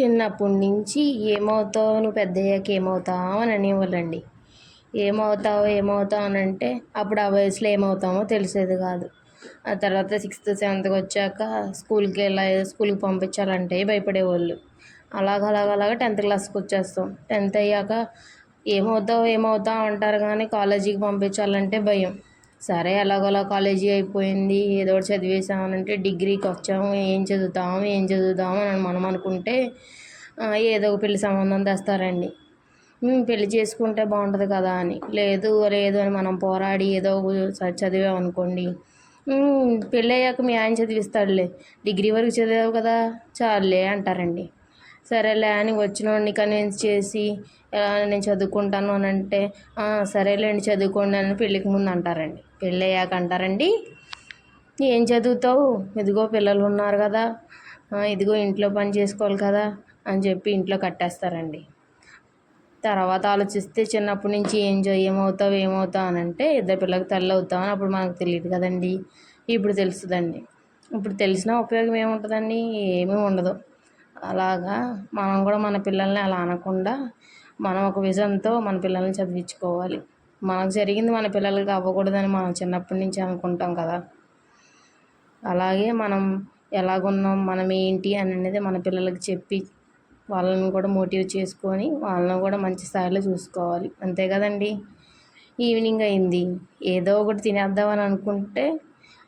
చిన్నప్పటి నుంచి ఏమవుతావు? నువ్వు పెద్దయ్యాక ఏమవుతావు? అని అనేవాళ్ళండి. ఏమవుతావు? ఏమవుతావు? అని అంటే అప్పుడు ఆ వయసులో ఏమవుతామో తెలిసేది కాదు. ఆ తర్వాత సిక్స్త్ సెవెంత్కి వచ్చాక స్కూల్కి వెళ్ళా స్కూల్కి పంపించాలంటే భయపడేవాళ్ళు. అలాగ అలాగ అలాగ టెన్త్ క్లాస్కి వచ్చేస్తాం. టెన్త్ అయ్యాక ఏమవుతావు? ఏమవుతావు? అంటారు కానీ కాలేజీకి పంపించాలంటే భయం. సరే ఎలాగోలా కాలేజీ అయిపోయింది. ఏదో ఒకటి చదివేసామనంటే డిగ్రీకి వచ్చాము ఏం చదువుతాము ఏం చదువుతాము అని మనం అనుకుంటే ఏదో ఒక పెళ్ళి సంబంధం తెస్తారండి. పెళ్ళి చేసుకుంటే బాగుంటుంది కదా అని. లేదు లేదు అని మనం పోరాడి ఏదో చదివామనుకోండి పెళ్ళి అయ్యాక మీ ఆయన చదివిస్తాడులే. డిగ్రీ వరకు చదివావు కదా చాలులే అంటారండి. సరేలే అని వచ్చినోడిని కన్విన్స్ చేసి నేను చదువుకుంటాను అని అంటే సరేలేండి చదువుకోండి అని పెళ్ళికి ముందు అంటారండి. పెళ్ళయ్యాక అంటారండి. ఏం చదువుతావు? ఇదిగో పిల్లలు ఉన్నారు కదా. ఇదిగో ఇంట్లో పని చేసుకోవాలి కదా అని చెప్పి ఇంట్లో కట్టేస్తారండి. తర్వాత ఆలోచిస్తే చిన్నప్పటి నుంచి ఏం ఏమవుతావు ఏమవుతావు అని అంటే ఇద్దరు పిల్లలకి తల్లి అవుతావు అని అప్పుడు మనకు తెలియదు కదండి. ఇప్పుడు తెలుస్తుందండి. ఇప్పుడు తెలిసిన ఉపయోగం ఏముంటుందండి? ఏమీ ఉండదు. అలాగా మనం కూడా మన పిల్లల్ని అలా అనకుండా మనం ఒక విజన్తో మన పిల్లల్ని చదివించుకోవాలి. మనకు జరిగింది మన పిల్లలకి అవ్వకూడదని మనం చిన్నప్పటి నుంచి అనుకుంటాం కదా. అలాగే మనం ఎలాగున్నాం మనం ఏంటి అని అనేది మన పిల్లలకి చెప్పి వాళ్ళని కూడా మోటివేట్ చేసుకొని వాళ్ళని కూడా మంచి స్థాయిలో చూసుకోవాలి. అంతే కదండి. ఈవినింగ్ అయింది. ఏదో ఒకటి తినేద్దామని అనుకుంటే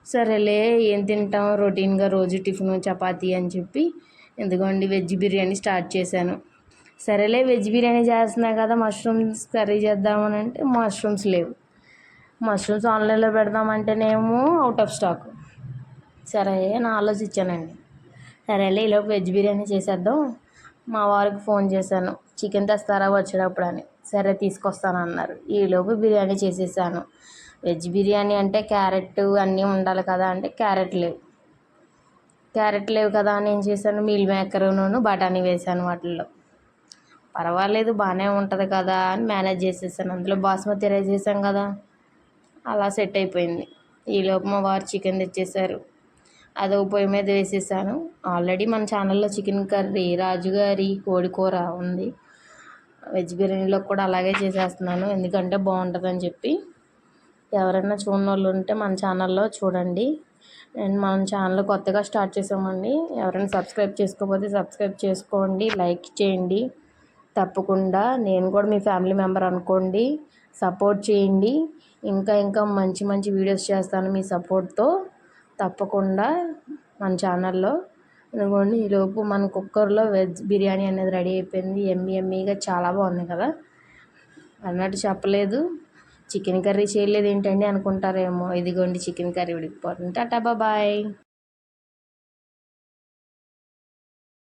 సరేలే ఏం తింటాం? రొటీన్గా రోజు టిఫిన్ చపాతీ అని చెప్పి ఎందుకండి వెజ్ బిర్యానీ స్టార్ట్ చేశాను. సరేలే వెజ్ బిర్యానీ చేస్తున్నా కదా మష్రూమ్స్ కర్రీ చేద్దామని అంటే మష్రూమ్స్ లేవు. మష్రూమ్స్ ఆన్లైన్లో పెడదామంటేనేమో అవుట్ ఆఫ్ స్టాక్ సరే అని ఆలోచించానండి. సరేలే ఈలోపు వెజ్ బిర్యానీ చేసేద్దాం. మా వారికి ఫోన్ చేశాను. చికెన్ తెస్తారా వచ్చేటప్పుడు అని సరే తీసుకొస్తాను అన్నారు ఈలోపు బిర్యానీ చేసేసాను. వెజ్ బిర్యానీ అంటే క్యారెట్ అన్నీ ఉండాలి కదా అంటే క్యారెట్ లేవు. క్యారెట్ లేవు కదా అని ఏం చేశాను? మీల్ మేకర్ను బఠానీ వేసాను వాటిల్లో. పర్వాలేదు బాగానే ఉంటుంది కదా అని మేనేజ్ చేసేసాను. అందులో బాస్మతి రైస్ వేసాం కదా అలా సెట్ అయిపోయింది. ఈలోపు మా వారు చికెన్ తెచ్చేసారు. అది పొయ్యి మీద వేసేసాను. ఆల్రెడీ మన ఛానల్లో చికెన్ కర్రీ రాజుగారి కోడి కూర ఉంది. వెజ్ బిర్యానీలో కూడా అలాగే చేసేస్తున్నాను. ఎందుకంటే బాగుంటుందని చెప్పి ఎవరైనా చూడని వాళ్ళు ఉంటే మన ఛానల్లో చూడండి. అండ్ మన ఛానల్ కొత్తగా స్టార్ట్ చేసామండి. ఎవరైనా సబ్స్క్రైబ్ చేసుకోకపోతే సబ్స్క్రైబ్ చేసుకోండి లైక్ చేయండి. తప్పకుండా. నేను కూడా మీ ఫ్యామిలీ మెంబర్ అనుకోండి. సపోర్ట్ చేయండి. ఇంకా ఇంకా మంచి మంచి వీడియోస్ చేస్తాను మీ సపోర్ట్తో. తప్పకుండా మన ఛానల్లో. అనుకోండి ఈలోపు మన కుక్కర్లో వెజ్ బిర్యానీ అనేది రెడీ అయిపోయింది. ఎమ్మి ఎమ్మిగా చాలా బాగుంది కదా? అన్నట్టు చెప్పలేదు. చికెన్ కర్రీ చేయలేదు ఏంటండి అనుకుంటారేమో. ఇదిగోండి చికెన్ కర్రీ ఉడికిపోతుంది. Tata bye.